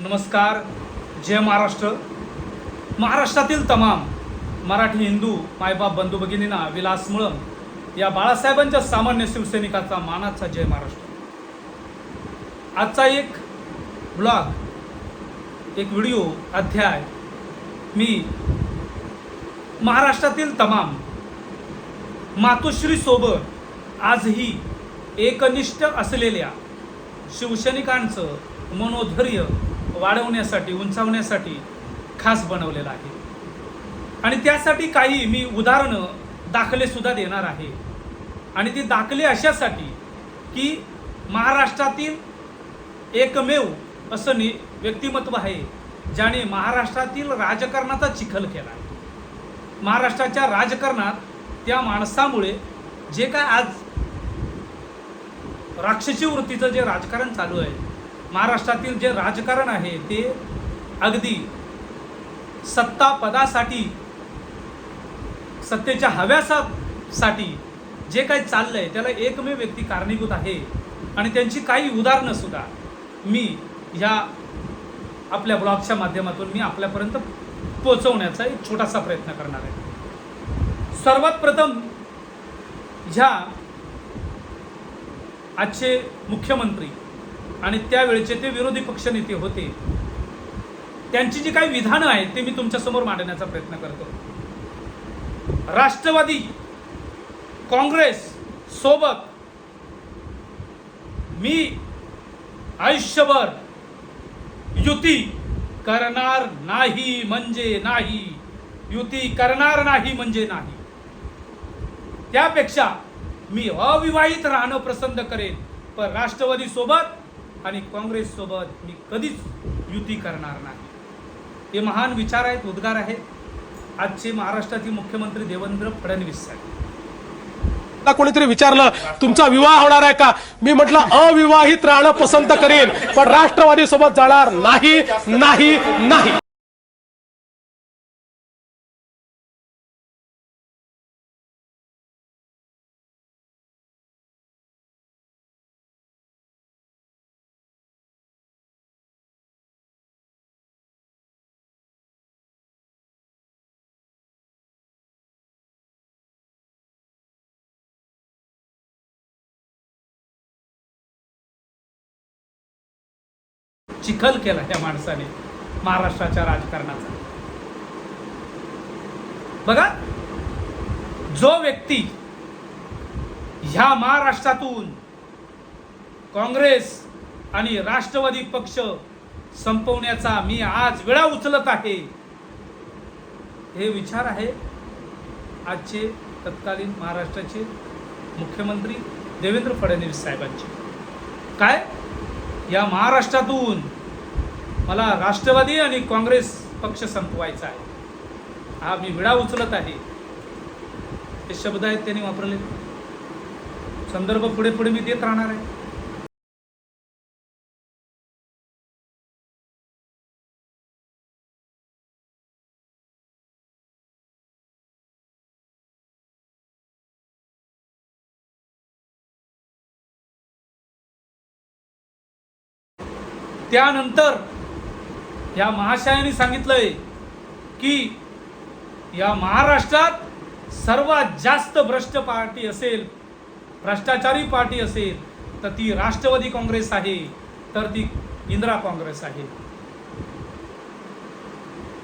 नमस्कार जय महाराष्ट्र. महाराष्ट्रातील तमाम मराठी हिंदू मायबाप बंधू भगिनींना विलास मुळम या बाळासाहेबांच्या सामान्य शिवसैनिकाचा मानाचा जय महाराष्ट्र. आजचा एक ब्लॉग एक व्हिडिओ अध्याय मी महाराष्ट्रातील तमाम मातोश्रीसोबत आजही एकनिष्ठ असलेल्या शिवसैनिकांचं मनोधैर्य वाढवण्यासाठी उंचावण्यासाठी खास बनवलेलं आहे. आणि त्यासाठी काही मी उदाहरणं दाखलेसुद्धा देणार आहे. आणि ती दाखले अशासाठी की महाराष्ट्रातील एकमेव असं नि व्यक्तिमत्व आहे ज्याने महाराष्ट्रातील राजकारणाचा चिखल केला आहे. महाराष्ट्राच्या राजकारणात त्या माणसामुळे जे काय आज राक्षसी वृत्तीचं जे राजकारण चालू आहे महाराष्ट्रातील जे राजकारण आहे ते अगदी सत्ता पदासाठी सत्तेच्या हव्यासासाठी जे काही चाललंय त्याला एकमेव व्यक्ती कारणीभूत आहे. आणि त्यांची काही उदाहरणं सुद्धा मी ह्या आपल्या ब्लॉगच्या माध्यमातून मी आपल्यापर्यंत पोहोचवण्याचा एक छोटासा प्रयत्न करणार आहे. सर्वात प्रथम ह्या आजचे मुख्यमंत्री आणि त्यावेळेचे ते विरोधी पक्षनेते होते. त्यांची जी काही विधानं आहेत ते मी तुमच्यासमोर मांडण्याचा प्रयत्न करतो. राष्ट्रवादी काँग्रेस सोबत मी आयुष्यभर युती करणार नाही म्हणजे नाही. युती करणार नाही म्हणजे नाही. त्यापेक्षा मी अविवाहित राहणं पसंत करेन. पण राष्ट्रवादी सोबत आणि काँग्रेस सोबत मी कधीच युती करणार नाही. हे महान विचार आहेत उद्गार आहेत. आजचे महाराष्ट्राचे मुख्यमंत्री देवेंद्र फडणवीस साहेब. कोणीतरी विचारलं तुमचा विवाह होणार आहे का? मी म्हटलं अविवाहित राहणं पसंत करेन पण राष्ट्रवादी सोबत जाणार नाही नाही नाही. चिखल केला त्या माणसाने महाराष्ट्राच्या राजकारणाचा. बघा जो व्यक्ती ह्या महाराष्ट्रातून काँग्रेस आणि राष्ट्रवादी पक्ष संपवण्याचा मी आज वेळा उचलत आहे हे विचार आहे आजचे तत्कालीन महाराष्ट्राचे मुख्यमंत्री देवेंद्र फडणवीस साहेबांचे. काय? या महाराष्ट्रातून मला राष्ट्रवादी आणि काँग्रेस पक्ष संपवायचा आहे. हा मी विडा उचलत आहे. हे शब्द आहेत त्यांनी वापरले. संदर्भ पुढे पुढे मी देत राहणार आहे. त्यानंतर या महाशयाने सांगितलंय की या महाराष्ट्रात सर्वात जास्त भ्रष्ट पार्टी असेल भ्रष्टाचारी पार्टी असेल तर ती राष्ट्रवादी काँग्रेस आहे तर ती इंदिरा काँग्रेस आहे.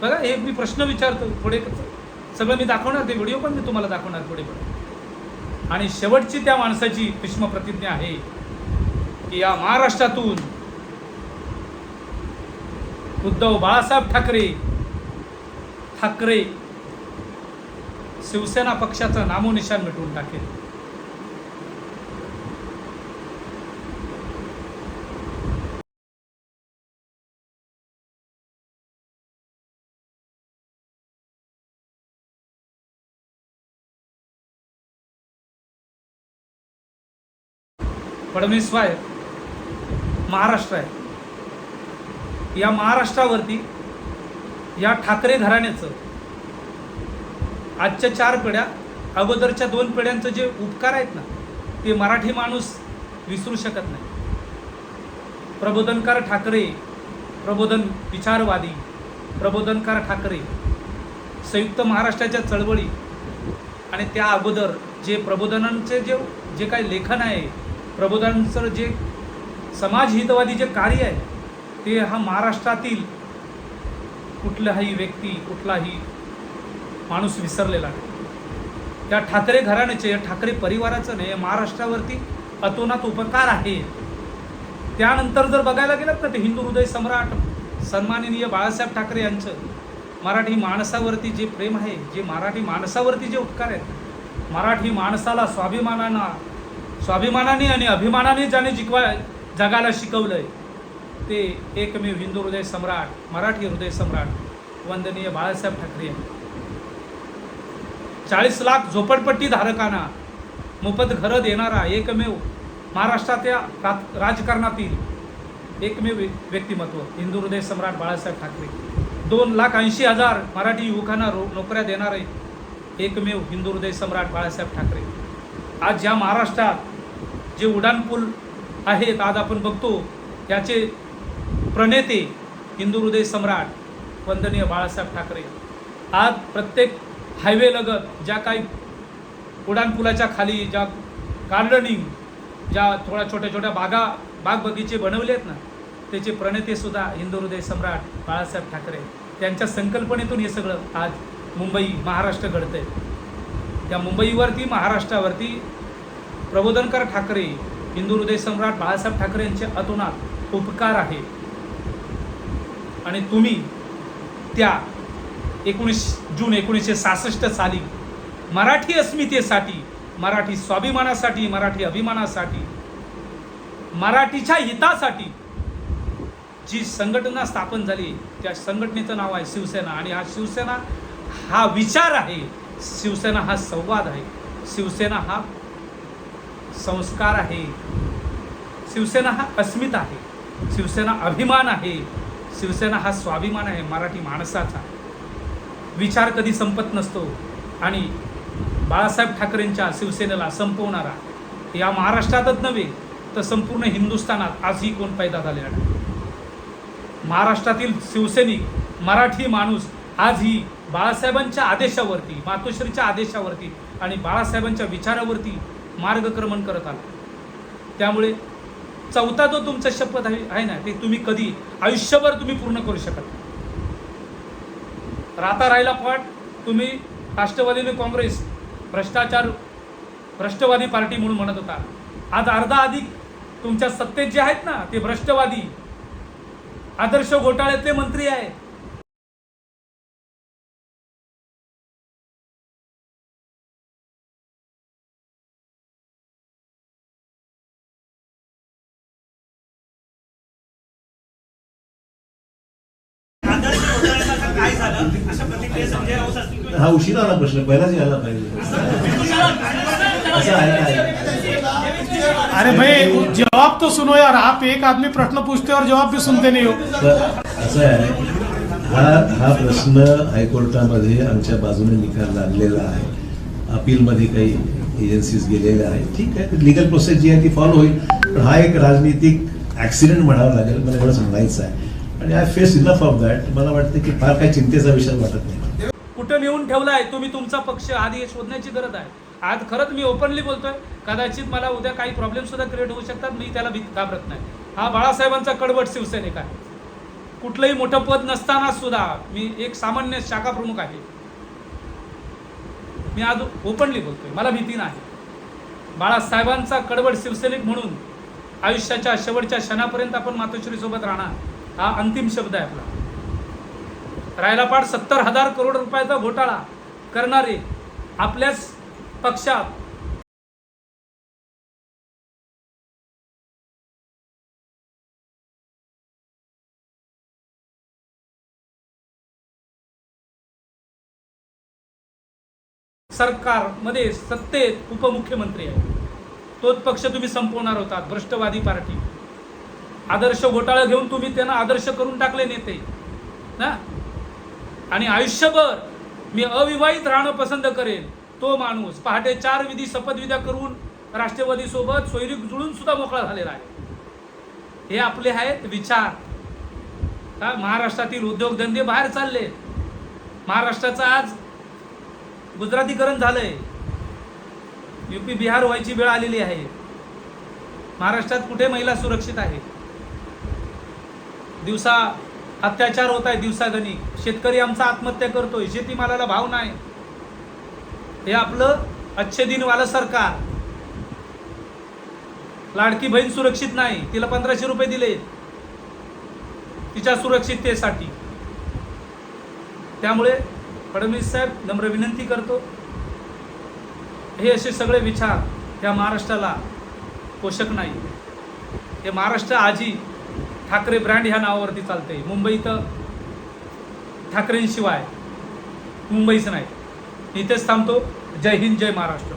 बघा हे मी प्रश्न विचारतो पुढे सगळं मी दाखवणार ते व्हिडिओ पण मी तुम्हाला दाखवणार पुढे पण आणि शेवटची त्या माणसाची भीष्म प्रतिज्ञा आहे की या महाराष्ट्रातून उद्धव बाळासाहेब ठाकरे. ठाकरे. शिवसेना पक्षाचं नामोनिशान मिटवून टाकेल. फडणवीस साहेब महाराष्ट्र आहे. या महाराष्ट्रावरती या ठाकरे घराण्याचं आजच्या चार पिढ्या अगोदरच्या दोन पिढ्यांचं जे उपकार आहेत ना ते मराठी माणूस विसरू शकत नाही. प्रबोधनकार ठाकरे प्रबोधन विचारवादी प्रबोधनकार ठाकरे संयुक्त महाराष्ट्राच्या चळवळी आणि त्या अगोदर जे प्रबोधनांचे जे जे काही लेखन आहे प्रबोधनांचं जे समाजहितवादी जे कार्य आहे ते हा महाराष्ट्रातील कुठलाही व्यक्ती कुठलाही माणूस विसरलेला नाही. या ठाकरे घराण्याचे या ठाकरे परिवाराचं नाही या महाराष्ट्रावरती अतोनात उपकार आहे. त्यानंतर जर बघायला गेलात ना ते हिंदू हृदय सम्राट सन्माननीय बाळासाहेब ठाकरे यांचं मराठी माणसावरती जे प्रेम आहे जे मराठी माणसावरती जे उपकार आहेत मराठी माणसाला स्वाभिमानानं स्वाभिमानाने आणि अभिमानाने ज्याने जिकवा शिकवलं आहे ते एकमेव हिंदू हृदय सम्राट मराठी हृदय सम्राट वंदनीय बाळासाहेब ठाकरे चाळीस लाख झोपडपट्टी धारकांना मोफत घरं देणारा एकमेव महाराष्ट्राच्या राजकारणातील एकमेव व्य- व्यक्तिमत्व हिंदू हृदय सम्राट बाळासाहेब ठाकरे. दोन लाख ऐंशी हजार मराठी युवकांना रो नोकऱ्या देणारे एकमेव हिंदू हृदय सम्राट बाळासाहेब ठाकरे. आज ज्या महाराष्ट्रात जे उड्डाणपूल आहेत आज आपण बघतो याचे प्रणेते हिंदू हृदय सम्राट वंदनीय बाळासाहेब ठाकरे. आज प्रत्येक हायवे लगत ज्या काही उड्डाणपुलाच्या खाली ज्या गार्डनिंग ज्या थोड्या छोट्या छोट्या बागा बाग बगीचे बनवले आहेत ना त्याचे प्रणेते सुद्धा हिंदू हृदय सम्राट बाळासाहेब ठाकरे. त्यांच्या संकल्पनेतून हे सगळं आज मुंबई महाराष्ट्र घडतंय. त्या मुंबईवरती महाराष्ट्रावरती प्रबोधनकर ठाकरे हिंदू हृदय सम्राट बाळासाहेब ठाकरे यांचे अतोनात उपकार आहे. आणि तुम्ही त्या एकोणीस जून एकोणीसशे सहासष्ट साली मराठी अस्मितेसाठी मराठी स्वाभिमानासाठी मराठी अभिमानासाठी मराठीच्या हितासाठी जी संघटना स्थापन झाली त्या संघटनेचं नाव आहे शिवसेना. आणि हा शिवसेना हा विचार आहे शिवसेना हा संवाद आहे शिवसेना हा संस्कार आहे शिवसेना हा अस्मिता आहे शिवसेना अभिमान आहे शिवसेना हा स्वाभिमान आहे मराठी माणसाचा. विचार कधी संपत नसतो आणि बाळासाहेब ठाकरेंच्या शिवसेनेला संपवणारा या महाराष्ट्रातच नव्हे तर संपूर्ण हिंदुस्थानात आजही कोण पैदा झालेला नाही. महाराष्ट्रातील शिवसैनिक मराठी माणूस आजही बाळासाहेबांच्या आदेशावरती मातोश्रीच्या आदेशावरती आणि बाळासाहेबांच्या विचारावरती मार्गक्रमण करत आला. त्यामुळे चौथा जो तुमचा शपथ आहे आहे ना ते तुम्ही कधी आयुष्यभर तुम्ही पूर्ण करू शकत नाही. राहता राहिला पाठ तुम्ही राष्ट्रवादीने काँग्रेस भ्रष्टाचार भ्रष्टवादी पार्टी म्हणून म्हणत होता. आज अर्धा अधिक तुमच्या सत्तेत जे आहेत ना ते भ्रष्टवादी. आदर्श घोटाळ्यातले मंत्री आहेत. हा उशीर आला प्रश्न पहिलाच यायला पाहिजे. असं आहे काय अरे भाई जवाब तो सुनो यार आप एक आदमी प्रश्न पूछते हो और जवाब भी सुनते नहीं हो। असं आहे हा हा प्रश्न हायकोर्टामध्ये आमच्या बाजूने निकाल लागलेला आहे. अपीलमध्ये काही एजन्सीज गेलेल्या आहेत. ठीक आहे लिगल प्रोसेस जी आहे ती फॉलो होईल. पण हा एक राजनीतिक ऍक्सिडेंट म्हणावा लागेल मला एवढं सांगायचं आहे. आणि I face enough of that मला वाटतं की फार काही चिंतेचा विषय वाटत नाही. कुठं नेऊन ठेवलाय तुम्ही तुमचा पक्ष आधी शोधण्याची गरज आहे. आज खरंच मी ओपनली बोलतोय कदाचित मला उद्या काही प्रॉब्लेम सुद्धा क्रिएट होऊ शकतात मी त्याला भी घाबरत नाही. हा बाळासाहेबांचा कडवट शिवसैनिक आहे. कुठलंही मोठं पद नसताना सुद्धा मी एक सामान्य शाखा प्रमुख आहे. मी आज ओपनली बोलतोय मला भीती नाही. बाळासाहेबांचा कडवट शिवसैनिक म्हणून आयुष्याच्या शेवटच्या क्षणापर्यंत आपण मातोश्रीसोबत राहणार हा अंतिम शब्द आहे आपला. रायलापाट सत्तर हजार करोड रुपयाचा घोटाळा करणारे आपल्याच पक्षात. सरकारमध्ये सत्तेत उपमुख्यमंत्री आहे तोच पक्ष तुम्ही संपवणार होता भ्रष्टवादी पार्टी. आदर्श घोटाळा घेऊन तुम्ही त्यांना आदर्श करून टाकले नेते. ना? आणि आयुष्यभर मी अविवाहित राहणं पसंत करेन. तो माणूस पहाटे चार विधी शपथविद्या करून राष्ट्रवादीसोबत सोयरी जुळून सुद्धा मोकळा झालेला आहे. हे आपले आहेत विचार. का महाराष्ट्रातील उद्योगधंदे बाहेर चालले? महाराष्ट्राचं आज गुजरातीकरण झालंय. युपी बिहार व्हायची वेळ आलेली आहे. महाराष्ट्रात कुठे महिला सुरक्षित आहे दिवसा अत्याचार होत आहे दिवसागणिक शेतकरी आमचा आत्महत्या करतोय शेतीमालाला भाव नाही. हे आपलं अच्छे दिनवालं सरकार. लाडकी बहीण सुरक्षित नाही तिला पंधराशे रुपये दिले. तिच्या सुरक्षिततेसाठी. त्यामुळे फडणवीस साहेब नम्र विनंती करतो. हे असे सगळे विचार या महाराष्ट्राला पोषक नाही. हे महाराष्ट्र आजी ठाकरे ब्रँड ह्या नावावरती चालते मुंबईत ठाकरेंशिवाय मुंबईच नाही. इथेच थांबतो. जय हिंद जय महाराष्ट्र.